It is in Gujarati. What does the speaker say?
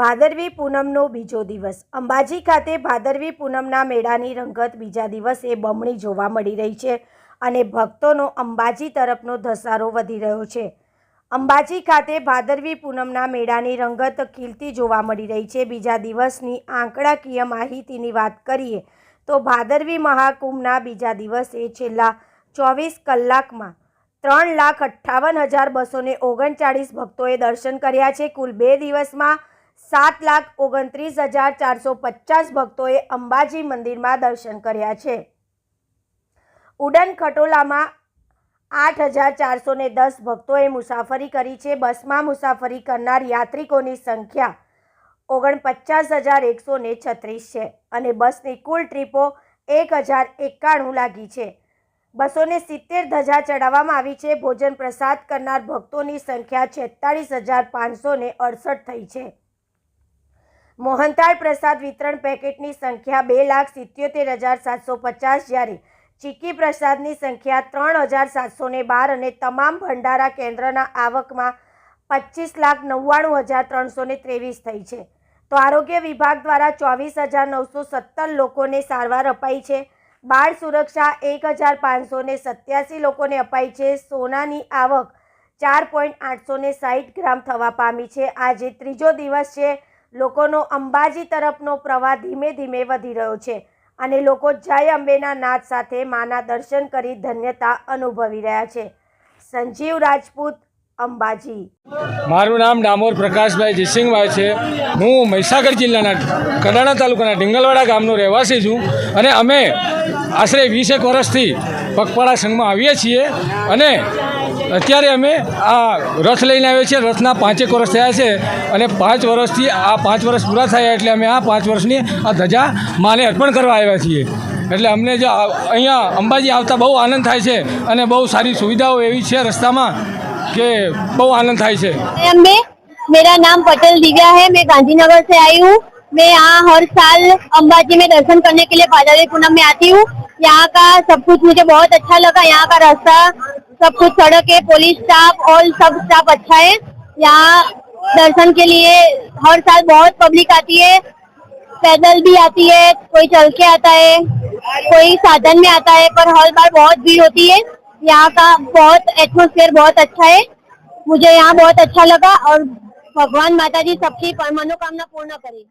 ભાદરવી પૂનમનો બીજો દિવસ. અંબાજી ખાતે ભાદરવી પૂનમના મેળાની રંગત બીજા દિવસે બમણી જોવા મળી રહી છે અને ભક્તોનો અંબાજી તરફનો ધસારો વધી રહ્યો છે. અંબાજી ખાતે ભાદરવી પૂનમના મેળાની રંગત ખીલતી જોવા મળી રહી છે. બીજા દિવસની આંકડાકીય માહિતીની વાત કરીએ તો ભાદરવી મહાકુંભના બીજા દિવસે છેલ્લા ચોવીસ કલાકમાં ત્રણ લાખ અઠ્ઠાવન હજાર બસો ઓગણચાળીસ ભક્તોએ દર્શન કર્યા છે. કુલ બે દિવસમાં સાત લાખ ઓગણત્રીસ હજાર ચારસો પચાસ ભક્તોએ અંબાજી મંદિરમાં દર્શન કર્યા છે. ઉડન ખટોલામાં આઠ હજાર ચારસો ને દસ ભક્તોએ મુસાફરી કરી છે. બસમાં મુસાફરી કરનાર યાત્રિકોની સંખ્યા ઓગણપચાસ હજાર એકસો ને છત્રીસ છે અને બસની કુલ ટ્રીપો એક હજાર એકાણું લાગી છે. બસોને સિત્તેર ધજા ચડાવવામાં આવી છે. ભોજન પ્રસાદ કરનાર ભક્તોની સંખ્યા છેતાળીસ હજાર પાંચસો અડસઠ થઈ છે. મોહનથાળ પ્રસાદ વિતરણ પેકેટની સંખ્યા બે લાખ સિત્યોતેર હજાર સાતસો પચાસ જ્યારે ચીકી પ્રસાદની સંખ્યા ત્રણ હજાર સાતસો ને બાર અને તમામ ભંડારા કેન્દ્રના આવકમાં પચીસ લાખ નવ્વાણું હજાર ત્રણસો ને ત્રેવીસ થઈ છે. તો આરોગ્ય વિભાગ દ્વારા ચોવીસ હજાર નવસો સત્તર લોકોને સારવાર અપાઈ છે. બાળ સુરક્ષા એક હજાર પાંચસો ને સત્યાસી લોકોને અપાઈ છે. સોનાની આવક ચાર પોઈન્ટ આઠસો ને સાહીઠ ગ્રામ થવા પામી છે. આજે ત્રીજો દિવસ છે. લોકોનો અંબાજી તરફનો પ્રવાહ ધીમે ધીમે વધી રહ્યો છે અને લોકો જય અંબેના નાદ સાથે માના દર્શન કરી ધન્યતા અનુભવી રહ્યા છે. સંજીવ રાજપૂત, અંબાજી. મારું નામ ડામોર પ્રકાશભાઈ જયસિંહભાઈ છે. હું મહીસાગર જિલ્લાના કડાણા તાલુકાના ઢીંગલવાડા ગામનો રહેવાસી છું અને અમે આશરે વીસેક વર્ષથી પગપાળા સંઘમાં આવીએ છીએ અને અત્યારે અમે આ રથ લઈને આવીએ છીએ રથના પાંચેક વર્ષ થયા છે અને પાંચ વર્ષથી આ પાંચ વર્ષ પૂરા થયા એટલે અમે આ પાંચ વર્ષની આ ધજા માને અર્પણ કરવા આવ્યા છીએ એટલે અમને જો આ- અહીંયા અંબાજી આવતા બહુ આનંદ થાય છે અને બહુ સારી સુવિધાઓ એવી છે રસ્તામાં કે બહુ આનંદ થાય છે अम्बे मेरा नाम पटेल दिव्या है मैं गांधीनगर से आई हूँ मैं यहाँ हर साल अंबाजी में दर्शन करने के लिए पादारी पूनम में आती हूँ यहाँ का सब कुछ मुझे बहुत अच्छा लगा यहाँ का रास्ता सब कुछ सड़क है पुलिस स्टाफ और सब स्टाफ अच्छा है। यहाँ दर्शन के लिए हर साल बहुत पब्लिक आती है। पैदल भी आती है, कोई चल के आता है, कोई साधन में आता है, पर हर बार बहुत भीड़ होती है। यहाँ का बहुत एटमोसफेयर बहुत अच्छा है। मुझे यहाँ बहुत अच्छा लगा और भगवान माता जी सबकी मनोकामना पूर्ण करे।